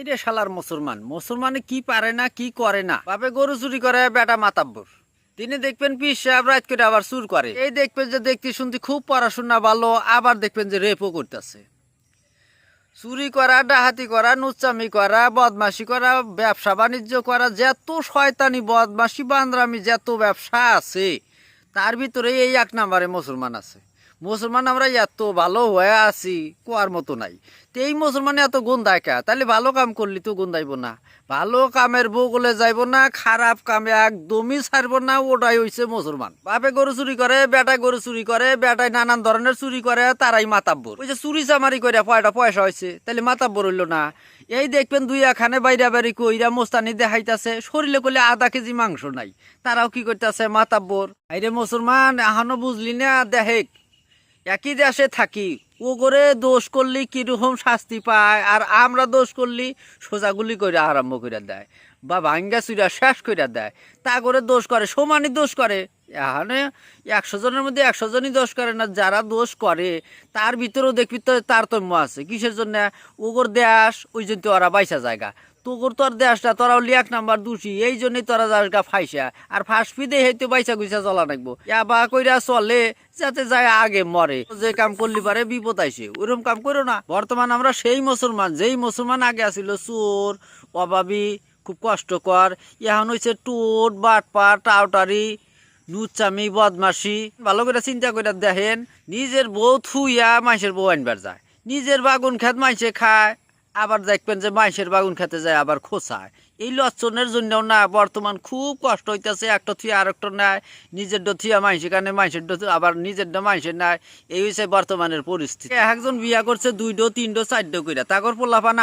এই রে শালার মুসলমান। মুসলমানে কি পারে না, কি করে না? বাপে গরু চুরি করে, বেটা মাতাব্বর। তিনি দেখবেন পিস সাহেব রাত করে আবার চুর করে। এই দেখবেন যে দেখতে শুনতে খুব পড়াশোনা ভালো, আবার দেখবেন যে রেপও করতেছে। চুরি করা ডাহাতি করা নুচামি করা, বদমাশি করা, ব্যবসা বাণিজ্য করা, যত শয়তানি বদমাশি, বান্দ্রামি, যত ব্যবসা আছে, তার ভিতরে এই এক নাম্বারে মুসলমান আছে। মুসলমান আমরা এত ভালো হয়ে আছি, কোয়ার মতো নাই। তো এই মুসলমান এত গুন্দায় কা? তাহলে ভালো কাম করলি তো গুন্দাইব না। ভালো কামের বগলে যাইব না, খারাপ কামে একদমই ছাড়ব না, ওটাই হইছে মুসলমান। বাপে গরু চুরি করে বেটায় গরু চুরি করে বেটায় নানান ধরনের চুরি করে, তারাই মাতাব্বর। ওই যে চুরি চামারি করে পয়টা পয়সা হয়েছে তাহলে মাতাব্বর হইল না। এই দেখবেন দুই এখানে বাইরা বাড়ি কইরা মোস্তানি দেখাইতাছে, শরীরে করলে আধা কেজি মাংস নাই। তারাও কি করতেছে, মাতাব্বর। আইরে মুসলমান, এখনও বুঝলি না দেহেক একই দেশে থাকি ও করে দোষ করলি কীরকম শাস্তি পায়, আর আমরা দোষ করলি সোজাগুলি করে আরম্ভ করে দেয়, বা ভাঙ্গা চুরা শেষ করে দেয়, তা করে দোষ করে, সমানই দোষ করে। এখানে একশো জনের মধ্যে একশো জনই দোষ করে না, যারা দোষ করে, তার ভিতরেও দেখবি তো তারতম্য আছে। কিসের জন্য? ওগর দেশ, ওই জন্য ওরা বাইসা জায়গা। তোর তোর দেশটা তোরা হলি এক নাম্বার দোষী। এই জন্যই তোরা যাসগা ফাইসা। আর ফাঁস ফিদে হেঁটে বাইসা গুইসা চলা নাকবো। ইয়াবা কইরা চলে, যাতে যায় আগে মরে। যে কাম করলি পারে বিপদ আইসে ওরম কাম করো না। বর্তমান আমরা সেই মুসলমান, যেই মুসলমান আগে আসিল চোর, অভাবী, খুব কষ্টকর এখন হয়েছে টুট বাটপার টাউটারি, নুচামি বদমাসি ভালো করে চিন্তা করে দেখেন, নিজের বউ থুইয়া মাইসের বউ আনবার যায়। নিজের বাগুন খেত মাইসে খায়। আবার দেখবেন যে মাইসের বাগুন খেতে যায়, আবার খোসায়। এই লক্ষণের জন্যও না, বর্তমান খুব কষ্ট হইতেছে, একটা থুয়া আর একটা নেয়, নিজের থুয়া মাইসে কানে, মাইসের আবার নিজের মাইসের নেয়। এই হচ্ছে বর্তমানের পরিস্থিতি। একজন বিয়া করছে, দুই ডো তিন ডো চার ডো কইরা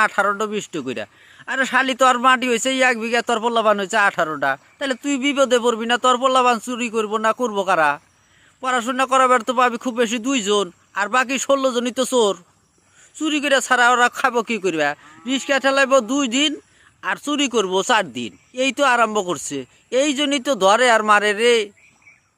আঠারো ডো বিশ ডো কইরা। আরে শালি, তোর মাটি হয়েছে এক বিঘা, তোর পোলাপান হয়েছে আঠারোটা তাহলে তুই বিপদে পড়বি না, তোর পোলাপান চুরি করব না, করব কারা? পড়াশোনা করাবার তো পাবি খুব বেশি দুইজন, আর বাকি ষোলো জনই তো চোর। চুরি করে ছাড়া ওরা খাব কি করবে? রিক্সা ঠেলাইব দুই দিন আর চুরি করব চার দিন। এই তো আরম্ভ করছে। এই জন্যই তো ধরে আর মারে রে।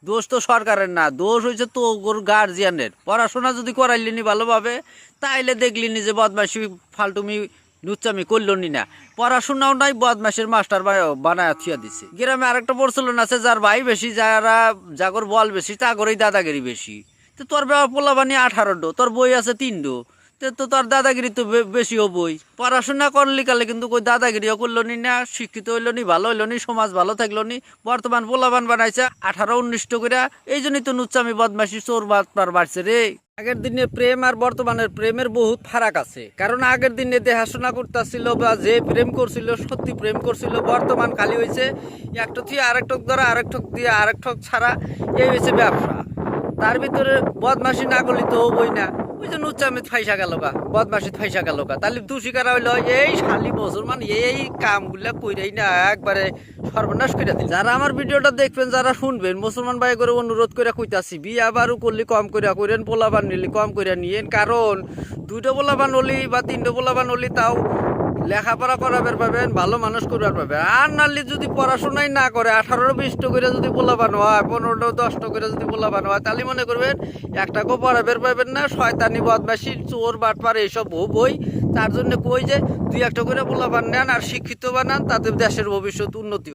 দোষ তো সরকারের না। দোষ হয়েছে তো ওর গার্জিয়ানের পড়াশোনা যদি করাইলিনি ভালোভাবে, তাইলে দেখলিনি যে বদমাসি ফালতুমি লুচ্চামি করল নি। না পড়াশোনাও নাই বদমাসের মাস্টার বানায় থিয়া দিছে। গ্রামে আরেকটা প্রচলন আছে যার ভাই বেশি, যারা জাগর বল বেশি তাগরই দাদাগিরি বেশি। তো তোর পোলা বানি আঠারো ডো তোর বই আছে তিন ডো তে তোর দাদাগিরি তো বেশি হবই। পড়াশোনা করলি কালে কিন্তু কই দাদাগিরিও করল নি না, শিক্ষিত হইল নি, ভালো হইল নি, সমাজ ভালো থাকল নি, বর্তমান পোলাবান বানাইছে, আঠারো উনিশটো করে এই জন্যই তো নুচ্চামি বদমাসি চোর বাটপার বাড়ছে রে। আগের দিনে প্রেম আর বর্তমানের প্রেমের বহুত ফারাক আছে, কারণ আগের দিনে দেখাশোনা করতেছিল বা যে প্রেম করছিল, সত্যি প্রেম করছিল, বর্তমান খালি হয়েছে একটা থেকে আরেক ঠক ধরা আরেক ঠক দিয়ে আরেক ঠক ছাড়া, এই হয়েছে ব্যবসা। তার ভিতরে বদমাসি না করলে তো হবই না। ওই ফাইসা বদমাসিত ফাইসা এই শালি মুসলমান এই না সর্বনাশ যারা ভিডিওটা দেখবেন, যারা শুনবেন অনুরোধ করে কইতাছি, বিয়া বারু করলি কম করিয়া কইরেন পোলাবান নিলি কম কইরা নিয়েন। কারণ দুইটা পোলাবান হলি বা তিনটা পোলাবান হলি তাও লেখাপড়া করাবার পাবেন, ভালো মানুষ করবার পাবেন। আর নালি যদি পড়াশোনাই না করে আঠারো বিশ করে যদি পোলাবান হয়, পনেরোটা, দশটা করে যদি পোলাবান হয়, তাহলে মনে করবেন একটাকেও পড়াবের পাবেন না, শয়তানি বদমাসি চোর, বাটপার, এইসব বই। তার জন্য কই যে, দুই একটা করে পোলাবান নেন আর শিক্ষিত বানান তাদের দেশের ভবিষ্যৎ উন্নতি